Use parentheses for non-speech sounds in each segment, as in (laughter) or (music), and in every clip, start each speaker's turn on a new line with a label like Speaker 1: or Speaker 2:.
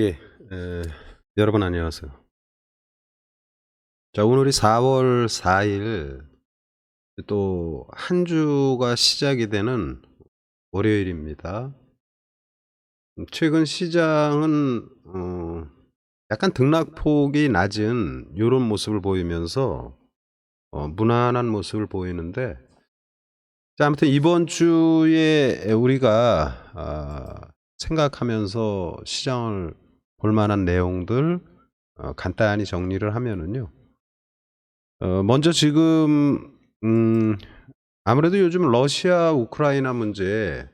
Speaker 1: 예, 에, 여러분 안녕하세요. 자, 오늘이 4월 4일 또 한 주가 시작이 되는 월요일입니다. 음, 최근 시장은 어, 약간 등락폭이 낮은 이런 모습을 보이면서 어, 무난한 모습을 보이는데 자, 아무튼 이번 주에 우리가 아, 생각하면서 시장을 볼 만한 내용들 어, 간단히 정리를 하면은요. 어, 먼저 지금 음, 아무래도 요즘 러시아 우크라이나 문제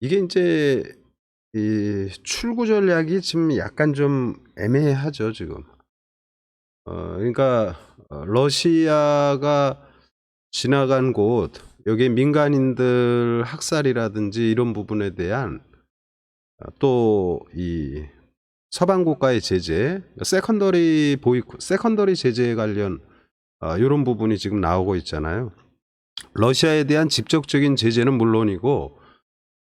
Speaker 1: 이게 이제 이 출구 전략이 지금 약간 좀 애매하죠 지금. 어, 그러니까 어, 러시아가 지나간 곳 여기 민간인들 학살이라든지 이런 부분에 대한 또 이 서방 국가의 제재, 세컨더리 보이콧, 세컨더리 제재에 관련 어, 이런 부분이 지금 나오고 있잖아요. 러시아에 대한 직접적인 제재는 물론이고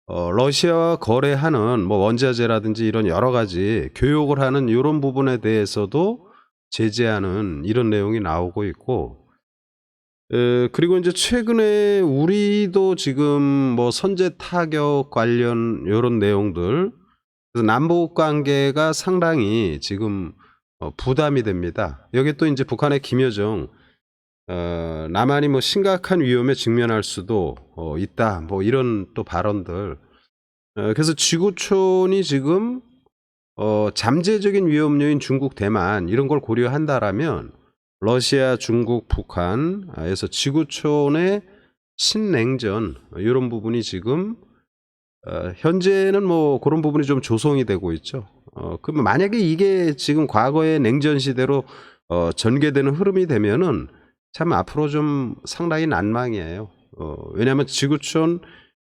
Speaker 1: 어, 러시아와 거래하는 뭐 원자재라든지 이런 여러 가지 교역을 하는 이런 부분에 대해서도 제재하는 이런 내용이 나오고 있고 에, 그리고 이제 최근에 우리도 지금 뭐 선제 타격 관련 이런 내용들 그래서 남북 관계가 상당히 지금 어, 부담이 됩니다. 여기 또 이제 북한의 김여정 어, 남한이 뭐 심각한 위험에 직면할 수도 어, 있다. 뭐 이런 또 발언들. 어, 그래서 지구촌이 지금 어, 잠재적인 위험 요인 중국, 대만 이런 걸 고려한다라면 러시아, 중국, 북한에서 지구촌의 신냉전 이런 부분이 지금 어, 현재는 뭐 그런 부분이 좀 조성이 되고 있죠. 어, 그럼 만약에 이게 지금 과거의 냉전 시대로 어, 전개되는 흐름이 되면은 참 앞으로 좀 상당히 난망이에요. 어, 왜냐하면 지구촌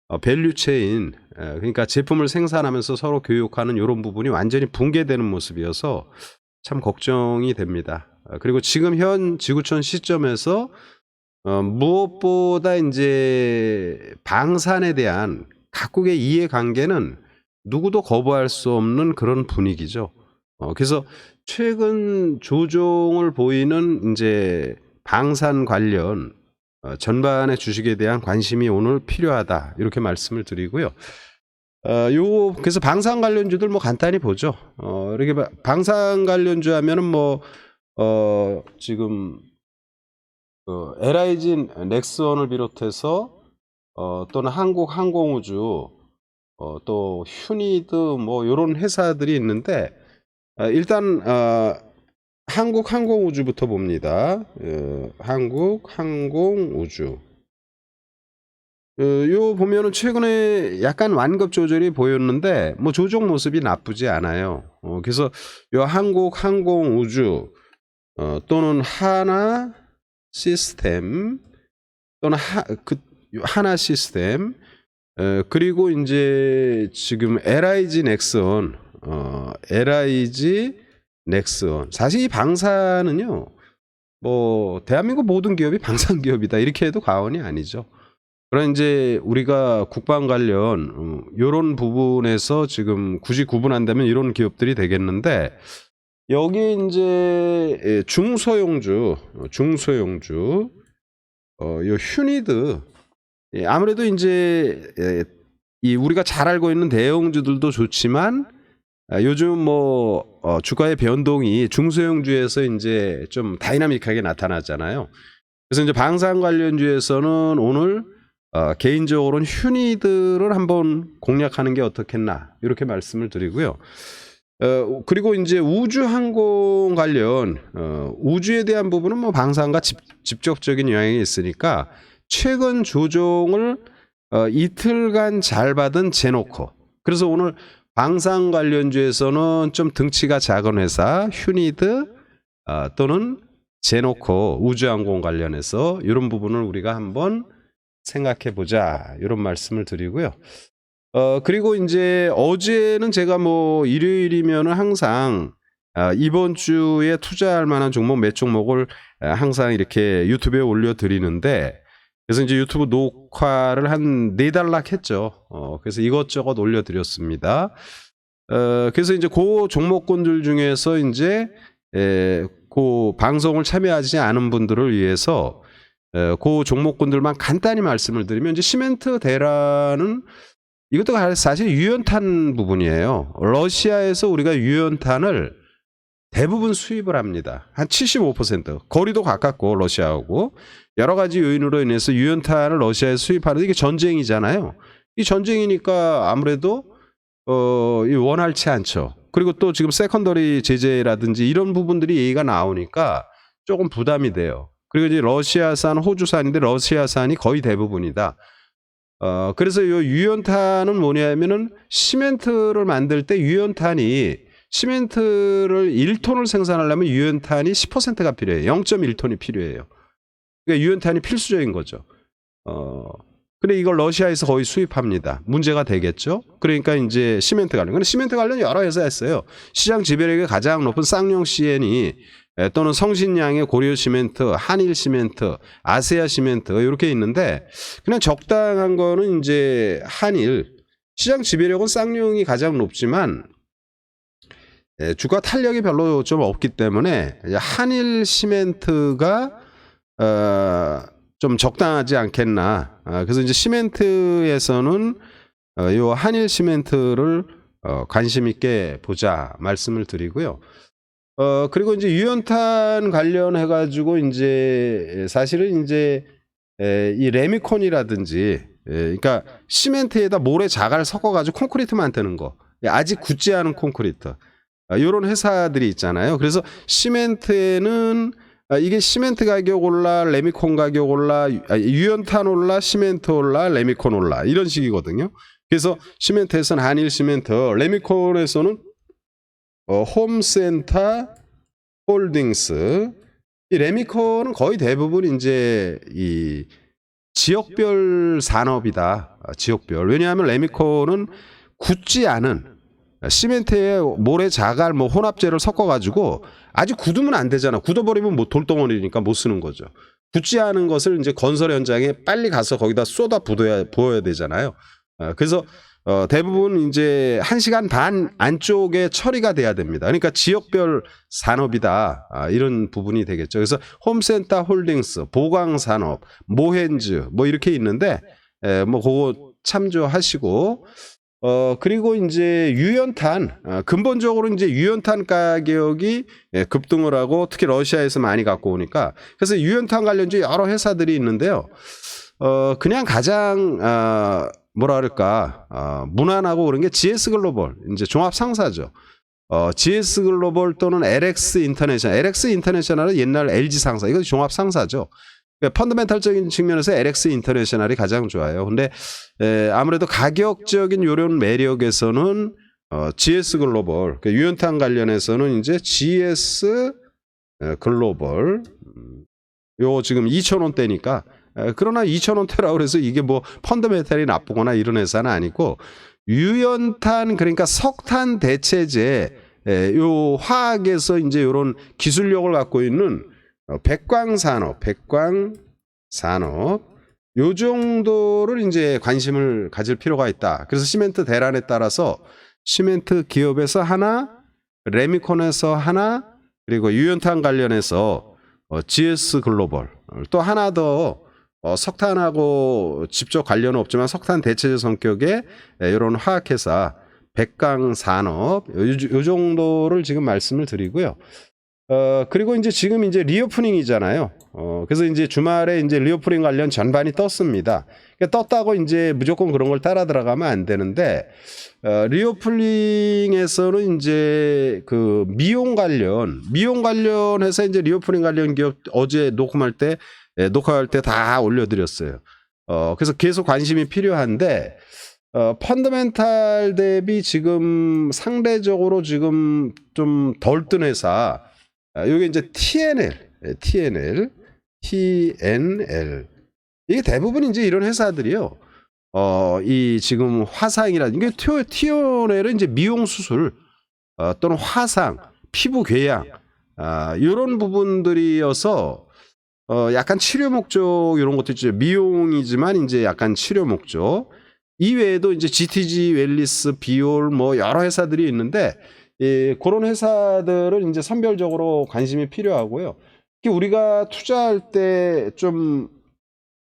Speaker 1: 어, 밸류체인 에, 그러니까 제품을 생산하면서 서로 교육하는 이런 부분이 완전히 붕괴되는 모습이어서 참 걱정이 됩니다. 어, 그리고 지금 현 지구촌 시점에서 어, 무엇보다 이제 방산에 대한 각국의 이해관계는 누구도 거부할 수 없는 그런 분위기죠. 어, 그래서 최근 조종을 보이는 이제 방산 관련 어, 전반의 주식에 대한 관심이 오늘 필요하다 이렇게 말씀을 드리고요. 어, 요 그래서 방산 관련주들 뭐 간단히 보죠. 어, 이렇게 바- 방산 관련주 하면은 뭐 어, 지금 그 LIG 넥스원을 비롯해서 어, 또는 한국 항공우주 어, 또 휴니드 뭐 요런 회사들이 있는데 어, 일단 어, 한국 항공우주부터 봅니다. 어, 한국 항공우주. 어, 요 보면은 최근에 약간 완급 조절이 보였는데 뭐 조정 모습이 나쁘지 않아요. 어, 그래서 요 한국 항공 우주 어, 또는 하나 시스템 또는 하, 그 하나 시스템. 어, 그리고 이제 지금 LIG 넥슨 어, LIG 넥슨 사실 이 방사는요 뭐 대한민국 모든 기업이 (laughs) 방산 기업이다. 이렇게 해도 과언이 아니죠. 그런 이제 우리가 국방 관련 어, 이런 부분에서 지금 굳이 구분한다면 이런 기업들이 되겠는데 여기 이제 예, 중소형주 어, 중소형주 어요 휴니드 예, 아무래도 이제 예, 이 우리가 잘 알고 있는 대형주들도 좋지만 아, 요즘 뭐 어, 주가의 변동이 중소형주에서 이제 좀 다이나믹하게 나타났잖아요. 그래서 이제 방산 관련주에서는 오늘 어, 개인적으로는 휴니들을 한번 공략하는 게 어떻겠나 이렇게 말씀을 드리고요. 어, 그리고 이제 우주 항공 관련 어, 우주에 대한 부분은 뭐 방산과 집, 직접적인 영향이 있으니까 최근 조종을 어, 이틀간 잘 받은 제노코. 그래서 오늘 방산 관련주에서는 좀 등치가 작은 회사 휴니드 어, 또는 제노코 우주항공 관련해서 이런 부분을 우리가 한번 생각해 보자 이런 말씀을 드리고요. 어 그리고 이제 어제는 제가 뭐 일요일이면은 항상 아, 이번 주에 투자할 만한 종목 몇 종목을 아, 항상 이렇게 유튜브에 올려 드리는데 그래서 이제 유튜브 녹화를 한 네 달락 했죠. 어 그래서 이것저것 올려 드렸습니다. 어, 그래서 이제 그 종목군들 중에서 이제 에, 그 방송을 참여하지 않은 분들을 위해서 에, 그 종목군들만 간단히 말씀을 드리면 이제 시멘트 대란은 이것도 사실 유연탄 부분이에요. 러시아에서 우리가 유연탄을 대부분 수입을 합니다. 한 75%. 거리도 가깝고 러시아하고 여러 가지 요인으로 인해서 유연탄을 러시아에 수입하는 이게 전쟁이잖아요. 이 전쟁이니까 아무래도 어, 이 원활치 않죠. 그리고 또 지금 세컨더리 제재라든지 이런 부분들이 얘기가 나오니까 조금 부담이 돼요. 그리고 이제 러시아산, 호주산인데 러시아산이 거의 대부분이다. 어, 그래서 이 유연탄은 뭐냐면은 시멘트를 만들 때 유연탄이 시멘트를 1톤을 생산하려면 유연탄이 10%가 필요해요. 0.1톤이 필요해요. 그러니까 유연탄이 필수적인 거죠. 어, 근데 이걸 러시아에서 거의 수입합니다. 문제가 되겠죠? 그러니까 이제 시멘트 관련. 근데 시멘트 관련 여러 회사 했어요. 시장 지배력이 가장 높은 쌍용 CN이 또는 성신양의 고려 시멘트, 한일 시멘트, 아세아 시멘트 이렇게 있는데 그냥 적당한 거는 이제 한일 시장 지배력은 쌍용이 가장 높지만 예, 주가 탄력이 별로 좀 없기 때문에 한일 시멘트가 어, 좀 적당하지 않겠나. 아, 그래서 이제 시멘트에서는 어, 요 한일 시멘트를 어, 관심 있게 보자 말씀을 드리고요. 어, 그리고 이제 유연탄 관련해 가지고 이제 사실은 이제 에, 이 레미콘이라든지 에, 그러니까 시멘트에다 모래 자갈 섞어 가지고 콘크리트 만드는 거. 아직 굳지 않은 콘크리트. 이런 회사들이 있잖아요. 그래서 시멘트에는 아, 이게 시멘트 가격 올라, 레미콘 가격 올라, 아, 유연탄 올라, 시멘트 올라, 레미콘 올라 이런 식이거든요. 그래서 시멘트에서는 한일 시멘트, 레미콘에서는 어, 홈센터 홀딩스. 이 레미콘은 거의 대부분 이제 이 지역별 산업이다. 아, 지역별. 왜냐하면 레미콘은 굳지 않은 시멘트에 모래 자갈 뭐 혼합재를 섞어 가지고 아직 굳으면 안 되잖아. 굳어버리면 뭐 돌덩어리니까 못 쓰는 거죠. 굳지 않은 것을 이제 건설 현장에 빨리 가서 거기다 쏟아 부어야 부어야 되잖아요. 어, 그래서 어, 대부분 이제 한 시간 반 안쪽에 처리가 돼야 됩니다. 그러니까 지역별 산업이다 아, 이런 부분이 되겠죠. 그래서 홈센터 홀딩스, 보강 산업, 모헨즈 뭐 이렇게 있는데 에, 뭐 그거 참조하시고 어, 그리고 이제 유연탄, 어, 근본적으로 이제 유연탄 가격이 예, 급등을 하고 특히 러시아에서 많이 갖고 오니까 그래서 유연탄 관련주 여러 회사들이 있는데요. 어, 그냥 가장, 어, 뭐라 그럴까, 어, 무난하고 그런 게 GS 글로벌, 이제 종합 상사죠. 어, GS 글로벌 또는 LX 인터내셔널, LX 인터내셔널은 옛날 LG 상사, 이거 종합 상사죠. 그러니까 펀더멘탈적인 측면에서 LX 인터내셔널이 가장 좋아요. 근데 에, 아무래도 가격적인 요런 매력에서는 어, GS 글로벌, 그 유연탄 관련해서는 이제 GS 에, 글로벌, 음, 요 지금 2,000원대니까 에, 그러나 2,000원대라고 그래서 이게 뭐 펀더멘탈이 나쁘거나 이런 회사는 아니고 유연탄 그러니까 석탄 대체제 에, 요 화학에서 이제 요런 기술력을 갖고 있는 어, 백광 산업, 백광 산업 요 정도를 이제 관심을 가질 필요가 있다. 그래서 시멘트 대란에 따라서 시멘트 기업에서 하나, 레미콘에서 하나, 그리고 유연탄 관련해서 어, GS 글로벌 또 하나 더 어, 석탄하고 직접 관련은 없지만 석탄 대체제 성격의 이런 화학회사 백강 산업 요, 요 정도를 지금 말씀을 드리고요. 어, 그리고 이제 지금 이제 리오프닝이잖아요. 어, 그래서 이제 주말에 이제 리오프닝 관련 전반이 떴습니다. 그러니까 떴다고 이제 무조건 그런 걸 따라 들어가면 안 되는데, 어, 리오프닝에서는 이제 그 미용 관련, 미용 관련해서 이제 리오프닝 관련 기업 어제 녹음할 때, 예, 녹화할 때 다 올려드렸어요. 어, 그래서 계속 관심이 필요한데, 어, 펀더멘탈 대비 지금 상대적으로 지금 좀 덜 뜬 회사, 아, 여기 이제 TNL, 예, TNL, TNL. 이게 대부분 이제 이런 회사들이요. 어, 이 지금 화상이라는 게 TNL은 이제 미용 수술 어, 또는 화상, 피부 궤양, 아, 이런 부분들이어서 어, 약간 치료 목적 이런 것도 있죠. 미용이지만 이제 약간 치료 목적. 이외에도 이제 GTG, 웰리스, 비올 뭐 여러 회사들이 있는데 예, 그런 회사들은 이제 선별적으로 관심이 필요하고요. 특히 우리가 투자할 때좀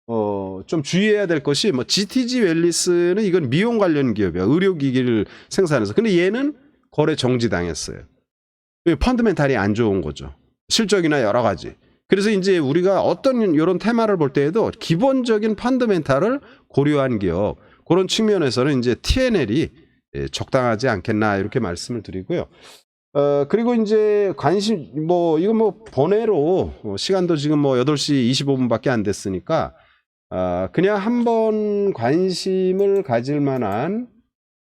Speaker 1: 어, 좀 주의해야 될 것이 뭐 GTG 웰리스는 이건 미용 관련 기업이야. 의료기기를 생산해서. 근데 얘는 거래 정지당했어요. 이 펀드멘탈이 안 좋은 거죠. 실적이나 여러 가지. 그래서 이제 우리가 어떤 이런 테마를 볼 때에도 기본적인 펀드멘탈을 고려한 기업 그런 측면에서는 이제 TNL이 예, 적당하지 않겠나 이렇게 말씀을 드리고요. 어, 그리고 이제 관심, 뭐, 이거 뭐, 번외로, 어, 시간도 지금 뭐 8시 25분밖에 안 됐으니까, 아, 그냥 한번 관심을 가질 만한,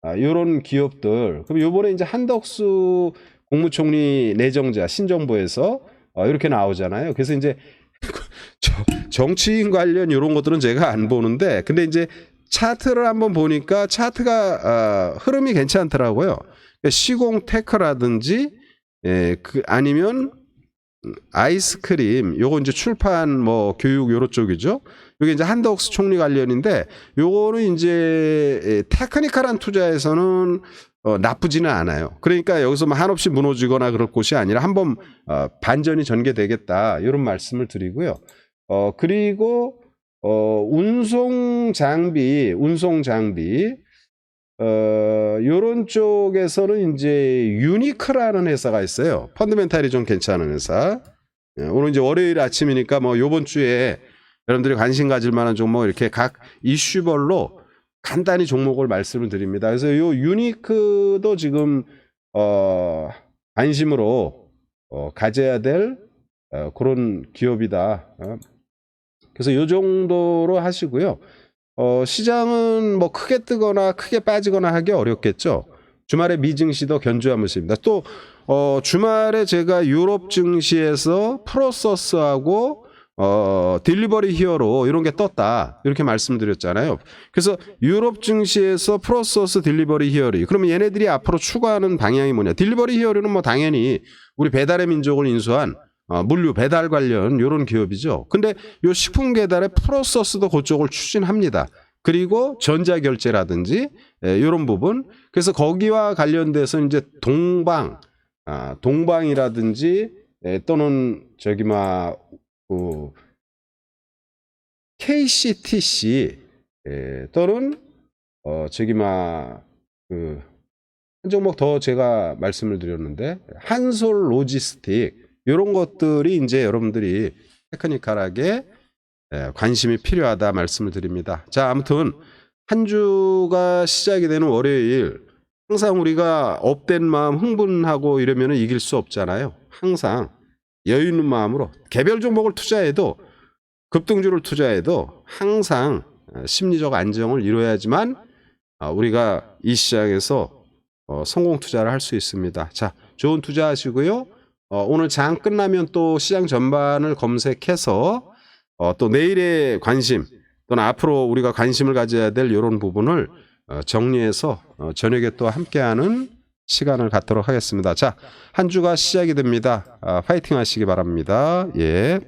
Speaker 1: 아, 요런 기업들. 그럼 요번에 이제 한덕수 국무총리 내정자, 신정부에서, 어, 이렇게 나오잖아요. 그래서 이제, (laughs) 저- 정치인 관련 요런 것들은 제가 안 보는데, 근데 이제 차트를 한번 보니까 차트가, 아, 흐름이 괜찮더라고요. 그러니까 시공 테크라든지 예, 그 아니면 아이스크림 요거 이제 출판 뭐 교육 요런 쪽이죠. 요게 이제 한덕수 총리 관련인데 요거는 이제 예, 테크니컬한 투자에서는 어, 나쁘지는 않아요. 그러니까 여기서 뭐 한없이 무너지거나 그럴 곳이 아니라 한번 어, 반전이 전개되겠다 이런 말씀을 드리고요. 어 그리고 어 운송 장비, 운송 장비 어, 요런 쪽에서는 이제 유니크라는 회사가 있어요. 펀드멘탈이 좀 괜찮은 회사. 예, 오늘 이제 월요일 아침이니까 뭐 요번 주에 여러분들이 관심 가질 만한 종목 이렇게 각 이슈별로 간단히 종목을 말씀을 드립니다. 그래서 요 유니크도 지금 어, 관심으로 어, 가져야 될 어, 그런 기업이다. 어. 그래서 요 정도로 하시고요. 어, 시장은 뭐 크게 뜨거나 크게 빠지거나 하기 어렵겠죠. 주말에 미증 시도 견조한 모습입니다. 또 어, 주말에 제가 유럽 증시에서 프로서스하고 어, 딜리버리 히어로 이런 게 떴다. 이렇게 말씀드렸잖아요. 그래서 유럽 증시에서 프로서스 딜리버리 히어리. 그러면 얘네들이 앞으로 추구하는 방향이 뭐냐? 딜리버리 히어리는 뭐 당연히 우리 배달의 민족을 인수한 어, 물류 배달 관련 이런 기업이죠. 근데 요 식품 배달의 프로서스도 그쪽을 추진합니다. 그리고 전자 결제라든지 이런 부분. 그래서 거기와 관련돼서 이제 동방, 아, 동방이라든지 에, 또는 저기 막 그, KCTC 에, 또는 어 저기 막그 한 종목 더 제가 말씀을 드렸는데 한솔 로지스틱 이런 것들이 이제 여러분들이 테크니컬하게 예, 관심이 필요하다 말씀을 드립니다. 자, 아무튼 한 주가 시작이 되는 월요일 항상 우리가 업된 마음 흥분하고 이러면 이길 수 없잖아요. 항상 여유 있는 마음으로 개별 종목을 투자해도 급등주를 투자해도 항상 어, 심리적 안정을 이뤄야지만 어, 우리가 이 시장에서 어, 성공 투자를 할 수 있습니다. 자, 좋은 투자 하시고요. 어, 오늘 장 끝나면 또 시장 전반을 검색해서 어, 또 내일의 관심 또는 앞으로 우리가 관심을 가져야 될 이런 부분을 어, 정리해서 어, 저녁에 또 함께하는 시간을 갖도록 하겠습니다. 자, 한 주가 시작이 됩니다. 아, 파이팅 하시기 바랍니다. 예.